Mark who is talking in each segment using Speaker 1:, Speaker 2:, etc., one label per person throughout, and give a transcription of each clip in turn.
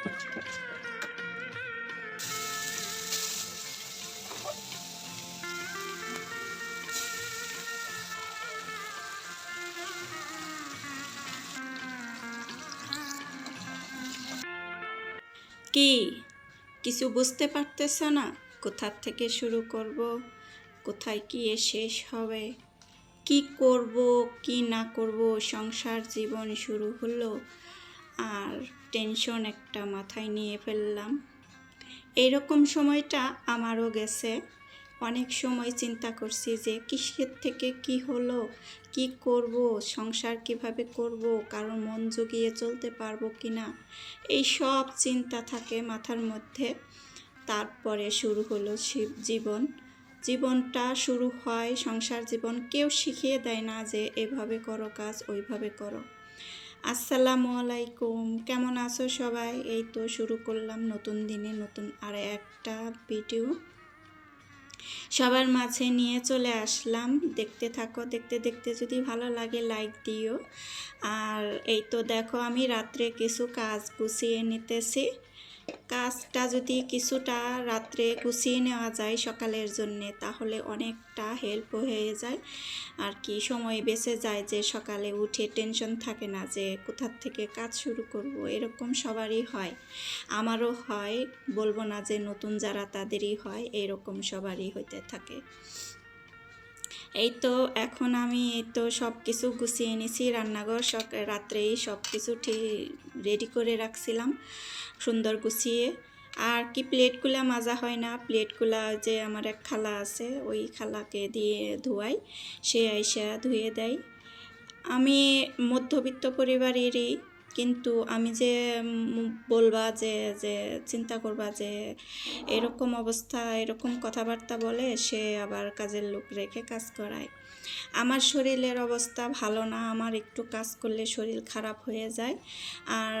Speaker 1: কি? কিছু বুঝতে পারতেছ না? কোথার থেকে শুরু করব? কোথায় কি শেষ হবে? কি করব, কি না করব? সংসার জীবন শুরু হলো। আর টেনশন একটা মাথায় নিয়ে ফেললাম। এইরকম সময়টা আমারও গেছে। অনেক সময় চিন্তা করছি যে, কিসের থেকে কি হলো? কি করব? সংসার কীভাবে করব? কারও মন জুগিয়ে চলতে পারব কি না এই সব চিন্তা থাকে মাথার মধ্যে। তারপরে শুরু হলো জীবন। জীবনটা শুরু হয়, সংসার জীবন কেউ শিখিয়ে দেয় না যে, এভাবে করো কাজ, ওইভাবে করো। আসসালামু আলাইকুম। কেমন আছো সবাই? এই তো শুরু করলাম নতুন দিনে নতুন আর একটা ভিডিও। সবার মাঝে নিয়ে চলে আসলাম। দেখতে থাকো, দেখতে দেখতে যদি ভালো লাগে লাইক দিও। আর এই তো দেখো আমি রাত্রে কিছু কাজ গুছিয়ে নিতেছি। কাজটা যদি কিছুটা রাত্রে গুছিয়ে নেওয়া যায় সকালের জন্যে, তাহলে অনেকটা হেল্প হয়ে যায়। আর কি, সময় বেঁচে যায় যে সকালে উঠে টেনশন থাকে না যে কোথার থেকে কাজ শুরু করব, এরকম সবারই হয়। আমারও হয়, বলব না যে নতুন যারা তাদেরই হয়, এরকম সবারই হইতে থাকে। এই তো এখন আমি এই তো সব কিছু গুছিয়ে এনেছি, রান্নাঘর সব রাত্রেই সব কিছু ঠিক রেডি করে রাখছিলাম, সুন্দর গুছিয়ে। আর কি প্লেটগুলা মাজা হয় না, প্লেটগুলা যে আমার এক খালা আছে, ওই খালাকে দিয়ে ধোয়াই, সে আইসা ধুয়ে দেয়। আমি মধ্যবিত্ত পরিবারেরই কিন্তু আমি যে বলবা যে যে চিন্তা করবা যে এরকম অবস্থা, এরকম কথাবার্তা বলে সে আবার কাজের লোক রেখে কাজ করায়। আমার শরীরের অবস্থা ভালো না, আমার একটু কাজ করলে শরীর খারাপ হয়ে যায়। আর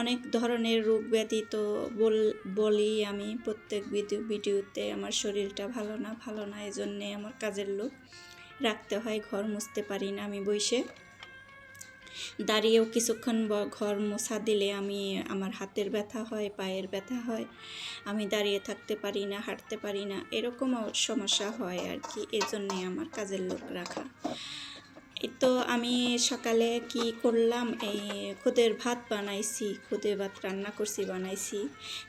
Speaker 1: অনেক ধরনের রোগ ব্যাধি তো বল, বলি আমি প্রত্যেক ভিডিও, ভিডিওতে আমার শরীরটা ভালো না ভালো না এই জন্যে আমার কাজের লোক রাখতে হয়, ঘর মুছতে পারি না আমি বসে। দাঁড়িয়েও কিছুক্ষণ ঘর মোছা দিলে আমি, আমার হাতের ব্যথা হয়, পায়ের ব্যথা হয়। আমি দাঁড়িয়ে থাকতে পারি না, হাঁটতে পারি না, এরকম সমস্যা হয় আর কি এজন্যে আমার কাজের লোক রাখা। তো আমি সকালে কি করলাম? এই খুদের ভাত বানাইছি, খুদে ভাত রান্না করছি, বানাইছি।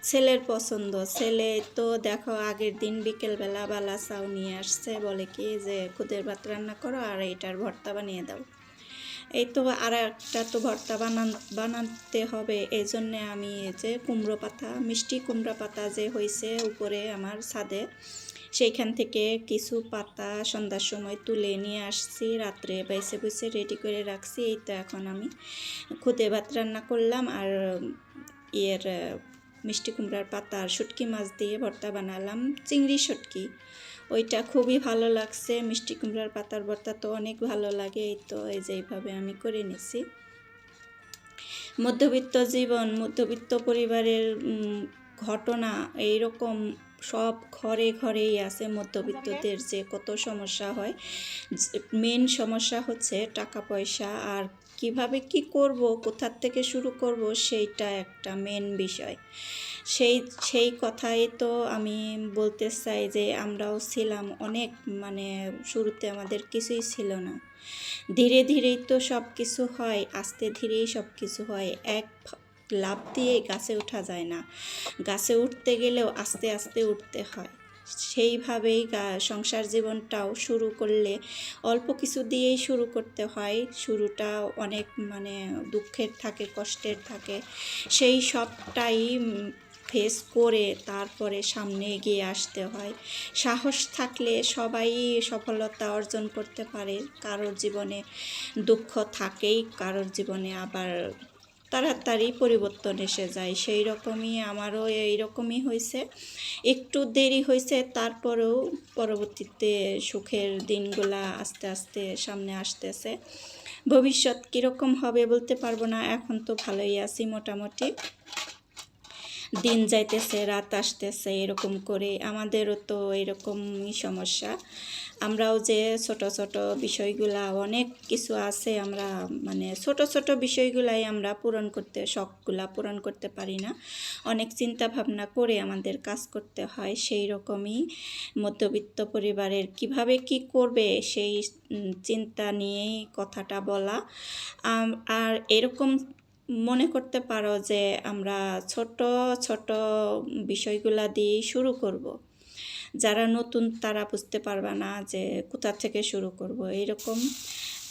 Speaker 1: ছেলের পছন্দ, ছেলে তো দেখো আগের দিন বিকেলবেলা বালা চাউ নিয়ে আসছে, বলে কি যে খুদের ভাত রান্না করো আর এটার ভর্তা বানিয়ে দাও। এই তো আর একটা তো ভর্তা বানান বানাতে হবে। এই জন্যে আমি যে কুমড়ো পাতা, মিষ্টি কুমড়া পাতা যে হয়েছে উপরে আমার ছাদে, সেইখান থেকে কিছু পাতা সন্ধ্যার সময় তুলে নিয়ে আসছি। রাত্রে বাইসে বসে রেডি করে রাখছি। এই তো এখন আমি খুদে ভাত রান্না করলাম আর ইয়ের, মিষ্টি কুমড়ার পাতা আর শুটকি মাছ দিয়ে ভর্তা বানালাম। চিংড়ি শুটকি। ওইটা খুবই ভালো লাগছে। মিষ্টি কুমড়ার পাতার ভর্তা তো অনেক ভালো লাগে, এই তো এই যে এইভাবে আমি করে নিছি। মধ্যবিত্ত জীবন, মধ্যবিত্ত পরিবারের ঘটনা এইরকম সব ঘরে ঘরেই আছে মধ্যবিত্তদের যে কত সমস্যা হয়। মেন সমস্যা হচ্ছে টাকা পয়সা আর কীভাবে কি করব, কোথার থেকে শুরু করব, সেইটা একটা মেন বিষয়। সেই সেই কথাই তো আমি বলতে চাই যে আমরাও ছিলাম অনেক মানে শুরুতে আমাদের কিছুই ছিল না। ধীরে ধীরেই তো সব কিছু হয়, আস্তে ধীরেই সব কিছু হয়। এক লাফ দিয়ে গাছে ওঠা যায় না। গাছে উঠতে গেলেও আস্তে আস্তে উঠতে হয়। সেইভাবেই সংসার জীবনটাও শুরু করলে অল্প কিছু দিয়েই শুরু করতে হয়। শুরুটা অনেক মানে দুঃখের থাকে, কষ্টের থাকে। সেই সবটাই ফেস করে তারপরে সামনে এগিয়ে আসতে হয়। সাহস থাকলে সবাই সফলতা অর্জন করতে পারে। কারোর জীবনে দুঃখ থাকেই, কারোর জীবনে আবার তাড়াতাড়ি পরিবর্তন এসে যায়। সেই রকমই আমারও এই রকমই হয়েছে। একটু দেরি হয়েছে, তারপরেও পরবর্তীতে সুখের দিনগুলা আস্তে আস্তে সামনে আসতেছে। ভবিষ্যৎ কীরকম হবে বলতে পারব না, এখন তো ভালোই আছি মোটামুটি। দিন যাইতেছে, রাত আসতেছে, এরকম করে। আমাদেরও তো এরকমই সমস্যা। আমরাও যে ছোট ছোট বিষয়গুলা, অনেক কিছু আছে আমরা মানে ছোট ছোট বিষয়গুলাই আমরা পূরণ করতে, শখগুলা পূরণ করতে পারি না। অনেক চিন্তা ভাবনা করে আমাদের কাজ করতে হয় সেই রকমই। মধ্যবিত্ত পরিবারের কীভাবে কি করবে সেই চিন্তা নিয়েই কথাটা বলা। আর এরকম মনে করতে পারো যে আমরা ছোট ছোট বিষয়গুলা দিয়ে শুরু করব। যারা নতুন তারা বুঝতে পারবে না যে কোথা থেকে শুরু করব এরকম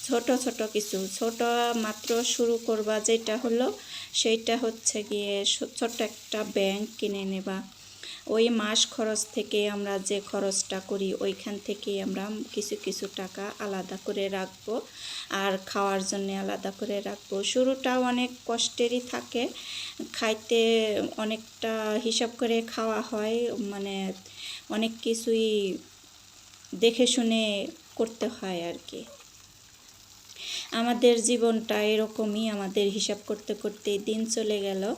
Speaker 1: ছোট ছোট কিছু, ছোট মাত্র শুরু করবা যেটা হলো, সেইটা হচ্ছে গিয়ে ছোট একটা ব্যাংক কিনে নেবা ওই মাস খরচ থেকে আমরা যে খরচটা করি, ওইখান থেকে আমরা কিছু কিছু টাকা আলাদা করে রাখব আর খাওয়ার জন্য আলাদা করে রাখব। শুরুটা অনেক কষ্টেরই থাকে। খাইতে অনেকটা হিসাব করে খাওয়া হয় মানে অনেক কিছুই দেখে শুনে করতে হয় আর কি। আমাদের জীবনটা এরকমই, আমাদের হিসাব করতে করতে দিন চলে গেল।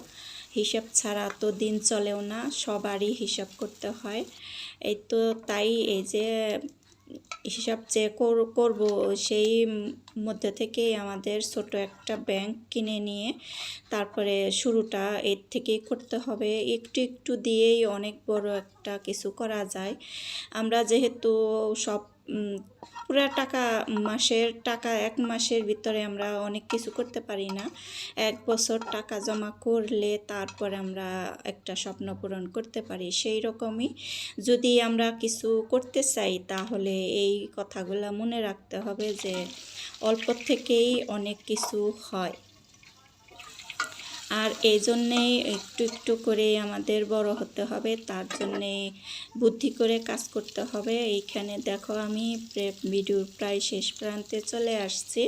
Speaker 1: হিসাব ছাড়া তো দিন চলেও না, সবারই হিসাব করতে হয়। এই তো তাই এই যে হিসাব যে কর- করব সেই মধ্যে থেকেই আমাদের ছোট একটা ব্যাংক কিনে নিয়ে তারপরে শুরুটা এর থেকেই করতে হবে। একটু একটু দিয়েই অনেক বড় একটা কিছু করা যায়। আমরা যেহেতু সব পুরা টাকা মাসের, টাকা এক মাসের ভিতরে আমরা অনেক কিছু করতে পারি না। এক বছর টাকা জমা করলে তারপরে আমরা একটা স্বপ্ন পূরণ করতে পারি। সেই রকমই যদি আমরা কিছু করতে চাই, তাহলে এই কথাগুলো মনে রাখতে হবে যে অল্প থেকেই অনেক কিছু হয়। আর এই জন্যেই একটু একটু করে আমাদের বড় হতে হবে, তার জন্যে বুদ্ধি করে কাজ করতে হবে। এইখানে দেখো আমি ভিডিওর প্রায় শেষ প্রান্তে চলে আসছি।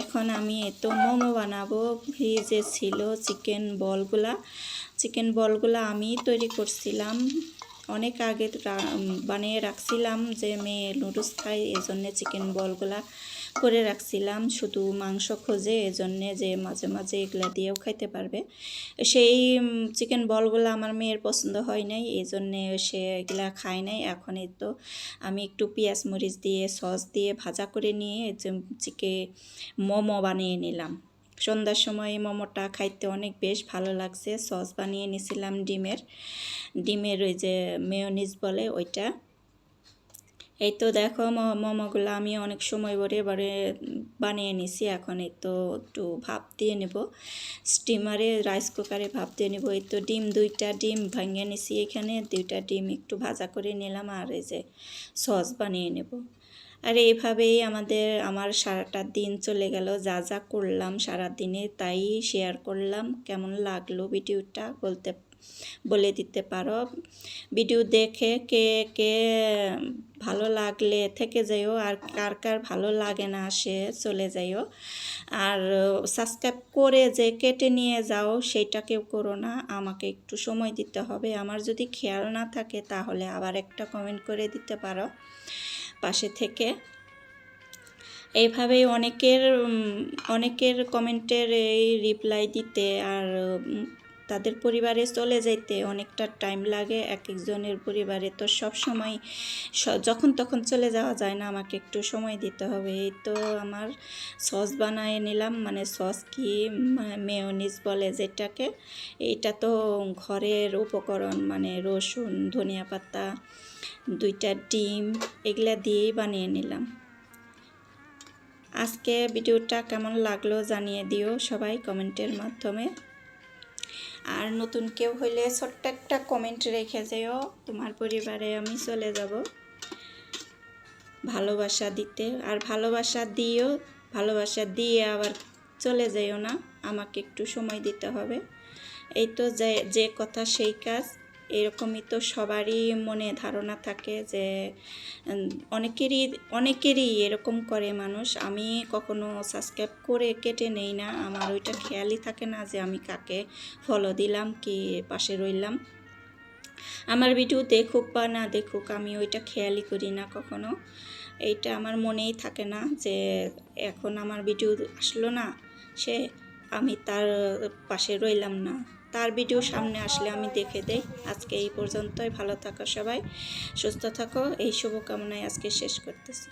Speaker 1: এখন আমি তো মোমো বানাবো, ফ্রিজে ছিল চিকেন বলগুলা। চিকেন বলগুলা আমি তৈরি করছিলাম, অনেক আগে বানিয়ে রাখছিলাম যে মেয়ে নুডলস খাই এই জন্যে চিকেন বলগুলা করে রাখছিলাম, শুধু মাংস খোঁজে, এজন্যে যে মাঝে মাঝে এগুলা দিয়েও খাইতে পারবে। সেই চিকেন বলগুলো আমার মেয়ের পছন্দ হয় নাই এই জন্যে সে এগুলা খায় নাই। এখন এই তো আমি একটু পেঁয়াজ মরিচ দিয়ে, সস দিয়ে ভাজা করে নিয়ে চিকে মোমো বানিয়ে নিলাম। সন্ধ্যার সময় মোমোটা খাইতে অনেক বেশ ভালো লাগছে। সস বানিয়ে নিছিলাম ডিমের। ডিমের ওই যে মেয়োনিজ বলে, ওইটা। এই তো দেখো মোমোগুলো আমি অনেক সময় ভরে এবারে বানিয়ে নিছি, এখন এই তো একটু ভাপ দিয়ে নেব। স্টিমারে, রাইস কুকারে ভাপ দিয়ে নেব। এই তো ডিম, দুইটা ডিম ভাঙিয়ে নিছি এখানে, দুইটা ডিম একটু ভাজা করে নিলাম আর এই যে সস বানিয়ে নেব। আর এইভাবেই আমাদের, আমার সারাটা দিন চলে গেল, যা যা করলাম সারা দিনে তাই শেয়ার করলাম। কেমন লাগল ভিডিওটা বলতে, বলে দিতে পারো। ভিডিও দেখে কে কে ভালো লাগলে থেকে যাইও, আর কার কার ভালো লাগে না সে চলে যাইও। আর সাবস্ক্রাইব করে যে কেটে নিয়ে যাও সেইটা করো না, আমাকে একটু সময় দিতে হবে। আমার যদি খেয়াল না থাকে তাহলে আবার একটা কমেন্ট করে দিতে পারো পাশে থেকে। এইভাবেই অনেকের অনেকের কমেন্টের এই রিপ্লাই দিতে আর তাদের পরিবারে চলে যাইতে অনেকটা টাইম লাগে, এক একজনের পরিবারে তো সব সময় যখন তখন চলে যাওয়া যায় না, আমাকে একটু সময় দিতে হবে। এই তো আমার সস বানিয়ে নিলাম মানে সস কি মেয়নিজ বলে যেটাকে, এইটা তো ঘরের উপকরণ মানে রসুন, ধনিয়া পাতা, দুইটা ডিম, এগুলা দিয়েই বানিয়ে নিলাম। আজকে ভিডিওটা কেমন লাগল জানিয়ে দিও সবাই কমেন্টের মাধ্যমে। আর নতুন কেউ হইলে ছোট্ট একটা কমেন্ট রেখে যেও, তোমার পরিবারে আমি চলে যাব। ভালোবাসা দিতে, আর ভালোবাসা দিও ভালোবাসা দিয়ে আবার চলে যেও না, আমাকে একটু সময় দিতে হবে। এই তো যে যে কথা সেই কাজ। এরকমই তো সবারই মনে ধারণা থাকে যে অনেকেরই অনেকেরই এরকম করে মানুষ। আমি কখনো সাবস্ক্রাইব করে কেটে নেই না। আমার ওইটা খেয়ালই থাকে না যে আমি কাকে ফলো দিলাম, কি পাশে রইলাম। আমার ভিডিও দেখুক বা না দেখুক, আমি ওইটা খেয়ালই করি না কখনো। এইটা আমার মনেই থাকে না যে, এখন আমার ভিডিও আসলো না, সে আমি তার পাশে রইলাম না। তার ভিডিও সামনে আসলে আমি দেখে দেই। আজকে এই পর্যন্তই। ভালো থাকো সবাই। সুস্থ থাকো। এই শুভকামনায় আজকে শেষ করতেছি।